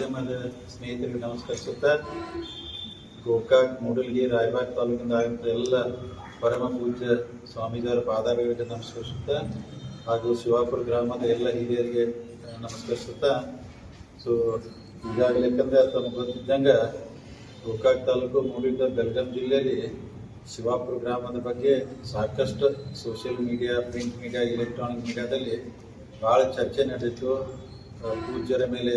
ಮಾಧ್ಯಮದ ಸ್ನೇಹಿತರಿಗೆ ನಮಸ್ಕರಿಸುತ್ತಾ ಗೋಕಾಕ್, ಮೂಡಲ್ಗಿ, ರಾಯಬಾಗ್ ತಾಲೂಕಿಂದ ಆಗಿದ್ದ ಎಲ್ಲ ಪರಮ ಪೂಜ್ಯ ಸ್ವಾಮೀಜಿಯವರ ಪಾದಾರಗಳಿಗೆ ನಮಸ್ಕರಿಸುತ್ತಾ ಹಾಗೂ ಶಿವಾಪುರ ಗ್ರಾಮದ ಎಲ್ಲ ಹಿರಿಯರಿಗೆ ನಮಸ್ಕರಿಸುತ್ತ ಸೊ ಈಗಾಗಲೇ ಯಾಕಂದ್ರೆ ತಮಗೆ ಗೊತ್ತಿದ್ದಂಗೆ ಗೋಕಾಕ್ ತಾಲೂಕು ಮೂಡಿದ ಬೆಳಗಾಂ ಜಿಲ್ಲೆಯಲ್ಲಿ ಶಿವಾಪುರ ಗ್ರಾಮದ ಬಗ್ಗೆ ಸಾಕಷ್ಟು social media, print media, electronic ಮೀಡಿಯಾದಲ್ಲಿ ಭಾಳ ಚರ್ಚೆ ನಡೆಯಿತು. ಪೂಜ್ಯರ ಮೇಲೆ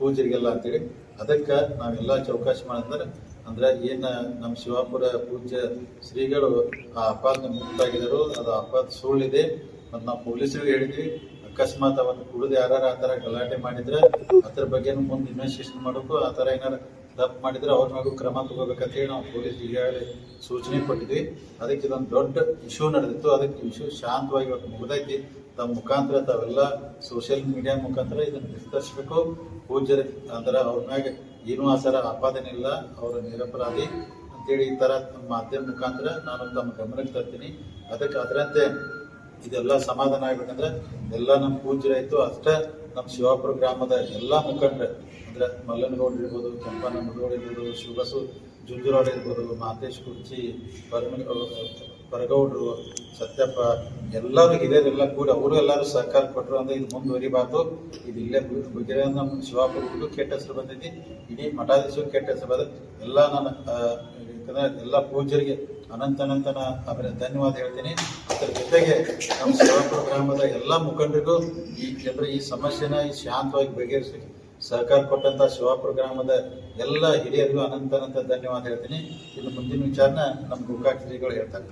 ಪೂಜ್ಯರಿಗೆಲ್ಲ ಅಂತೇಳಿ, ಅದಕ್ಕೆ ನಾವೆಲ್ಲ ಚೌಕಾಶಿ ಮಾಡಿದ್ರೆ ಅಂದ್ರೆ ಏನು ನಮ್ಮ ಶಿವಾಪುರ ಪೂಜ್ಯ ಶ್ರೀಗಳು ಆ ಅಪಾದ ಮುಕ್ತಾಗಿದ್ದರು, ಅದು ಅಪಾದ ಸುಳ್ಳಿದೆ. ಮತ್ತು ನಾವು ಪೊಲೀಸರಿಗೆ ಹೇಳಿದ್ವಿ, ಅಕಸ್ಮಾತ್ ಅವತ್ತು ಕುಡಿದು ಯಾರು ಆ ಥರ ಗಲಾಟೆ ಮಾಡಿದ್ರೆ, ಅದ್ರ ಬಗ್ಗೆ ಮುಂದೆ ಇನ್ವೆಸ್ಟಿಗೇಷನ್ ಮಾಡೋಕ್ಕೂ ಆ ಥರ ಏನಾರು ತಪ್ಪು ಮಾಡಿದ್ರೆ ಅವ್ರ ಮೇಲೂ ಕ್ರಮ ಹೇಳಿ ನಾವು ಪೊಲೀಸ್ ಈಗಾಗಲೇ ಸೂಚನೆ ಕೊಟ್ಟಿದ್ವಿ. ಅದಕ್ಕೆ ಇದೊಂದು ದೊಡ್ಡ ಇಶ್ಯೂ ನಡೆದಿತ್ತು. ಅದಕ್ಕೆ ಇಶ್ಯೂ ಶಾಂತವಾಗಿ ಇವತ್ತು ಮುಗಿದೈತಿ. ತಮ್ಮ ಮುಖಾಂತರ ತಾವೆಲ್ಲ ಸೋಷಿಯಲ್ ಮೀಡಿಯಾ ಮುಖಾಂತರ ಇದನ್ನು ವಿಸ್ತರಿಸಬೇಕು ಪೂಜ್ಯರ ಅಂದ್ರೆ ಅವ್ರ ಮ್ಯಾಗ ಏನೂ ಆ ಸರ ಆಪಾದನೆ ಇಲ್ಲ. ಅವರು ನಿರಪರಾಧಿ ಅಂತೇಳಿ ಈ ಥರ ಮಾಧ್ಯಮ ಮುಖಾಂತರ ನಾನು ತಮ್ಮ ಗಮನಕ್ಕೆ ತರ್ತೀನಿ. ಅದಕ್ಕೆ ಅದರಂತೆ ಇದೆಲ್ಲ ಸಮಾಧಾನ ಆಗ್ಬೇಕಂದ್ರೆ ಎಲ್ಲ ನಮ್ಮ ಪೂಜ್ಯರಾಯಿತು. ಅಷ್ಟೇ ನಮ್ಮ ಶಿವಾಪುರ ಗ್ರಾಮದ ಎಲ್ಲ ಮುಖಂಡರು ಅಂದ್ರೆ ಮಲ್ಲನಗೌಡ್ರು ಇರ್ಬೋದು ಕೆಂಪನ ಮುಡುಗೋಡ್ ಇರ್ಬೋದು ಶಿವಬಸು ಜುಂಜುರಾಡ್ ಇರ್ಬೋದು, ಮಾತೇಶ್ ಕುರ್ಚಿ, ಪರಮ ಪರಗೌಡ್ರು, ಸತ್ಯಪ್ಪ, ಎಲ್ಲರೂ ಹಿರಿಯರೆಲ್ಲ ಕೂಡ ಅವರು ಎಲ್ಲರೂ ಸಹಕಾರ ಕೊಟ್ಟರು ಅಂದ್ರೆ ಇದು ಮುಂದುವರಿಬಾರ್ದು. ಇದು ಇಲ್ಲೇ ಬಗೆರೆ ನಮ್ಮ ಹುಡುಗ ಕೆಟ್ಟ ಹೆಸರು ಬಂದೈತಿ. ಇಡೀ ಮಠಾಧೀಶರು ಕೆಟ್ಟ ಹೆಸರು ಬಂದ ಎಲ್ಲ ನನ್ನ ಯಾಕಂದರೆ ಎಲ್ಲ ಪೂಜರಿಗೆ ಅನಂತ ಅನಂತನ ಅವರ ಧನ್ಯವಾದ ಹೇಳ್ತೀನಿ. ಅದರ ಜೊತೆಗೆ ನಮ್ಮ ಶಿವಾಪುರ ಗ್ರಾಮದ ಎಲ್ಲ ಮುಖಂಡರಿಗೂ ಈ ಜನರ ಈ ಸಮಸ್ಯೆನ ಈ ಶಾಂತವಾಗಿ ಬಗೆಹರಿಸಲಿಕ್ಕೆ ಸಹಕಾರ ಕೊಟ್ಟಂತ ಶಿವಾಪುರ ಗ್ರಾಮದ ಎಲ್ಲ ಹಿರಿಯರಿಗೂ ಅನಂತ ಅನಂತ ಧನ್ಯವಾದ ಹೇಳ್ತೀನಿ. ಇನ್ನು ಮುಂದಿನ ವಿಚಾರನ ನಮ್ಮ ಗೋಕಾಕ್ ಶ್ರೀಗಳು ಹೇಳ್ತಾರೆ.